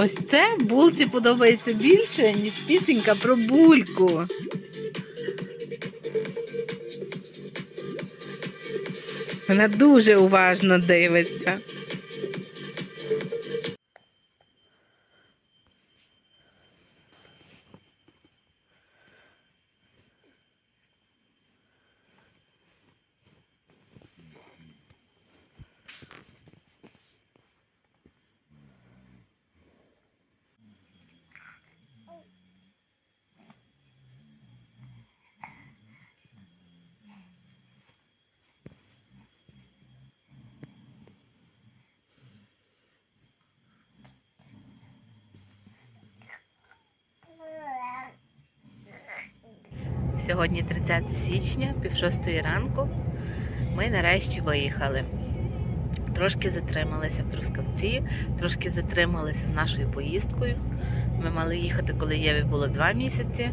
ось це булці подобається більше, ніж пісенька про бульку. Вона дуже уважно дивиться. Сьогодні 30 січня, пів шостої ранку. Ми нарешті виїхали. Трошки затрималися в Трускавці, трошки затрималися з нашою поїздкою. Ми мали їхати, коли Єві було 2 місяці,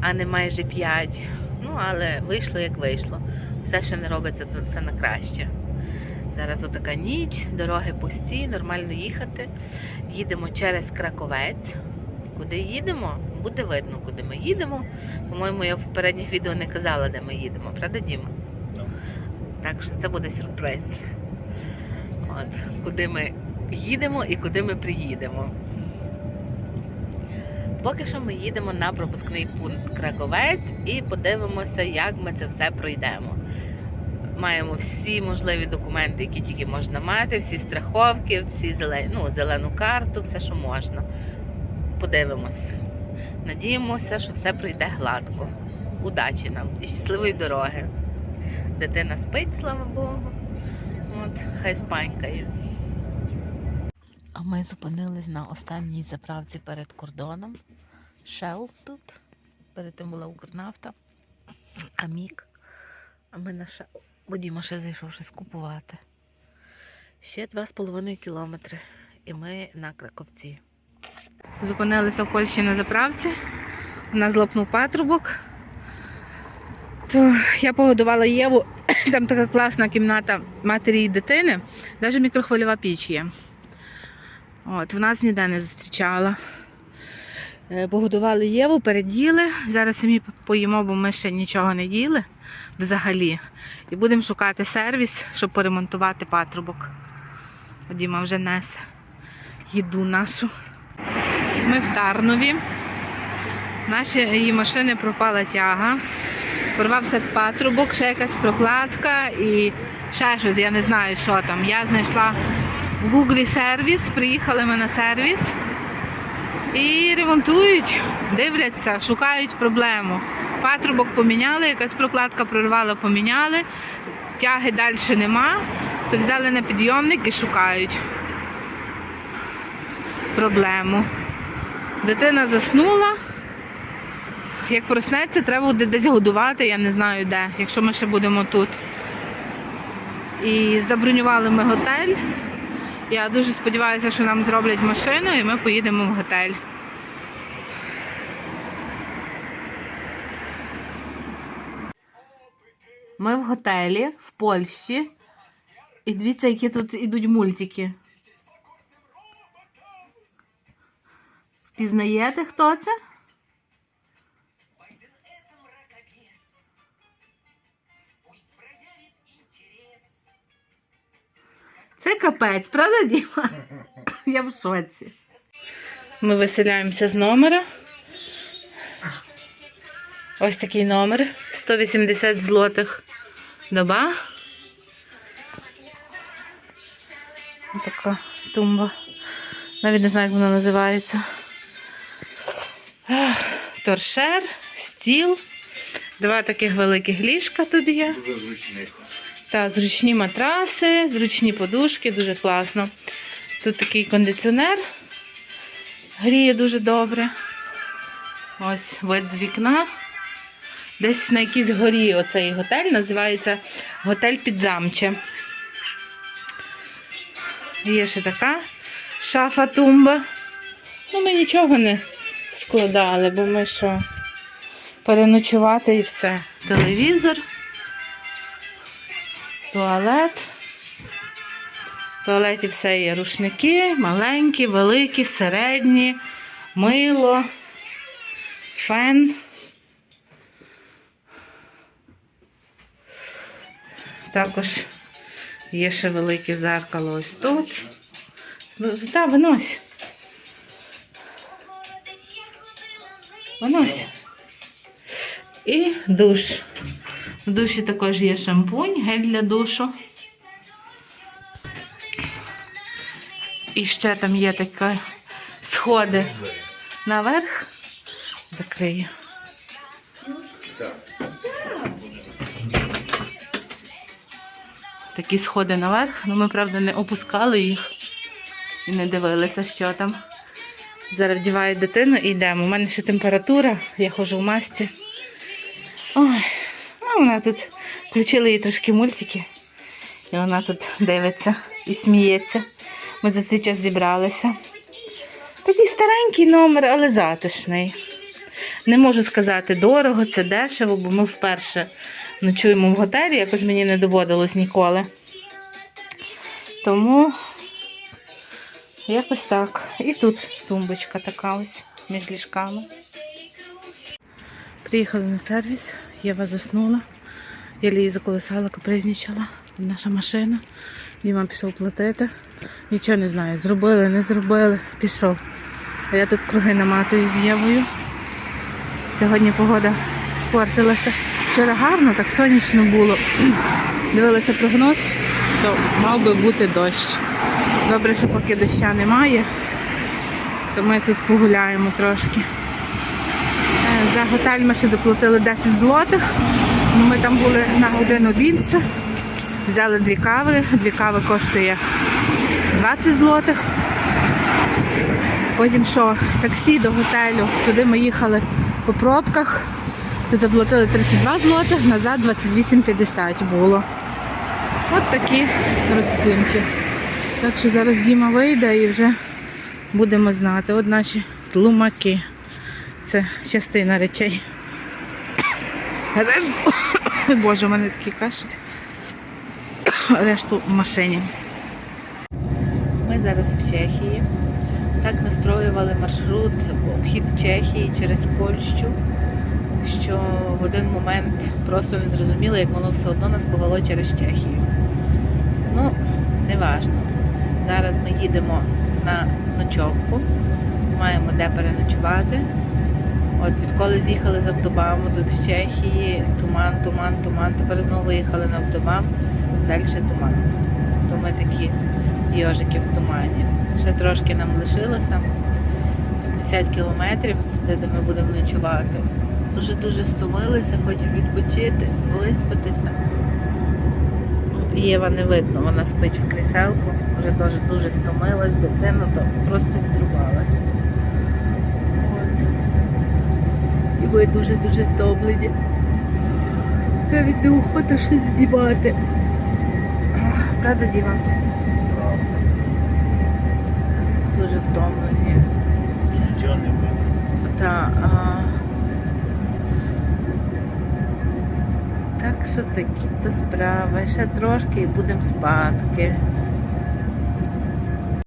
а не майже 5. Ну, але вийшло як вийшло. Все, що не робиться, то все на краще. Зараз отака ніч, дороги пусті, нормально їхати. Їдемо через Краковець. Куди їдемо, буде видно, куди ми їдемо. По-моєму, я в попередніх відео не казала, де ми їдемо, правда, Діма? Так що це буде сюрприз. От, куди ми їдемо і куди ми приїдемо. Поки що ми їдемо на пропускний пункт Краковець і подивимося, як ми це все пройдемо. Маємо всі можливі документи, які тільки можна мати, всі страховки, всі зелені, ну, зелену карту, все, що можна. Подивимось. Надіємося, що все пройде гладко. Удачі нам і щасливої дороги. Дитина спить, слава Богу. От, хай спанькає. А ми зупинились на останній заправці перед кордоном. Shell тут. Перед тим була Укрнафта. Амік. А ми на. Бо Діма ще зайшов щось купувати. Ще 2,5 кілометри. І ми на Краковці. Зупинилися в Польщі на заправці. У нас злопнув патрубок. То я погодувала Єву. Там така класна кімната матері і дитини. Навіть мікрохвильова піч є. От, в нас ніде не зустрічала. Е, Погодували Єву, переділи. Зараз самі поїмо, бо ми ще нічого не їли взагалі. І будемо шукати сервіс, щоб поремонтувати патрубок. Діма вже несе їду нашу. Ми в Тарнові. Наші машини пропала тяга. Порвався патрубок, ще якась прокладка і ще щось, я не знаю, що там. Я знайшла в Гуглі сервіс, приїхали ми на сервіс і ремонтують, дивляться, шукають проблему. Патрубок поміняли, якась прокладка прорвала, поміняли, тяги далі нема, то взяли на підйомник і шукають проблему. Дитина заснула. Як проснеться, треба буде десь годувати, я не знаю де, якщо ми ще будемо тут. І забронювали ми готель. Я дуже сподіваюся, що нам зроблять машину і ми поїдемо в готель. Ми в готелі в Польщі. І дивіться, які тут ідуть мультики. Впізнаєте, хто це? Це капець, правда, Діма? Я в шоці. Ми виселяємося з номера. Ось такий номер. 180 злотих доба. Така тумба. Навіть не знаю, як вона називається. Торшер, стіл. Два таких великих ліжка тут є. Дуже зручних. Та зручні матраси, зручні подушки, дуже класно. Тут такий кондиціонер. Гріє дуже добре. Ось вид з вікна. Десь на якійсь горі оцей готель називається готель Підзамче. Є ще така шафа тумба. Ну, ми нічого не складали, бо ми що переночувати і все. Телевізор туалет. В туалеті все є рушники, маленькі, великі, середні, мило, фен. Також є ще велике зеркало ось тут. Так, винось. Винось. І душ. В душі також є шампунь, гель для душу. І ще там є такі сходи наверх. Закрию. Такі сходи наверх. Ну, ми, правда, не опускали їх і не дивилися, що там. Зараз вдіваю дитину і йдемо. У мене ще температура, я ходжу в масці. Ой, а вона тут включили їй трошки мультики. І вона тут дивиться і сміється. Ми за цей час зібралися. Такий старенький номер, але затишний. Не можу сказати дорого, це дешево, бо ми вперше ночуємо в готелі, якось мені не доводилось ніколи. Тому якось так. І тут тумбочка така ось між ліжками. Приїхали на сервіс, Єва заснула. Я її заколисала, капризнічала. Наша машина. Діма пішов платити. Нічого не знаю, зробили, не зробили, пішов. А я тут круги наматую з Євою. Сьогодні погода спортилася. Вчора гарно, так сонячно було. Дивилася прогноз, то мав би бути дощ. Добре, що поки доща немає, то ми тут погуляємо трошки. Е, За готель ми ще доплатили 10 злотих. Ми там були на годину більше. Взяли дві кави. Дві кави коштує 20 злотих. Потім що, таксі до готелю. Туди ми їхали по пробках. Тут заплатили 32 злотих, назад 28,50 було. От такі розцінки. Так що зараз Діма вийде і вже будемо знати. От наші тлумаки. Це частина речей. Решту... Боже, у мене такий кашель. Решту в машині. Ми зараз в Чехії. Так настроювали маршрут в обхід Чехії через Польщу, що в один момент просто не зрозуміли, як воно все одно нас повело через Чехію. Ну, не важно. Зараз ми їдемо на ночовку, маємо де переночувати. От відколи з'їхали з автобаму тут в Чехії, туман, туман, туман. Тепер знову їхали на автобам, далі туман. То ми такі йожики в тумані. Ще трошки нам лишилося 70 кілометрів, де ми будемо ночувати. Дуже-дуже стомилися, хочемо відпочити, виспатися. Єва не видно, вона спить в кріселку, вже теж дуже стомилась, дитина то просто відрубалась. От. І ви дуже-дуже втомлені. Навіть неохота щось знімати. Правда, Діма? Дуже втомлені. Нічого не буде. Та, а... Так що такі то справи. Ще трошки і будемо спадки.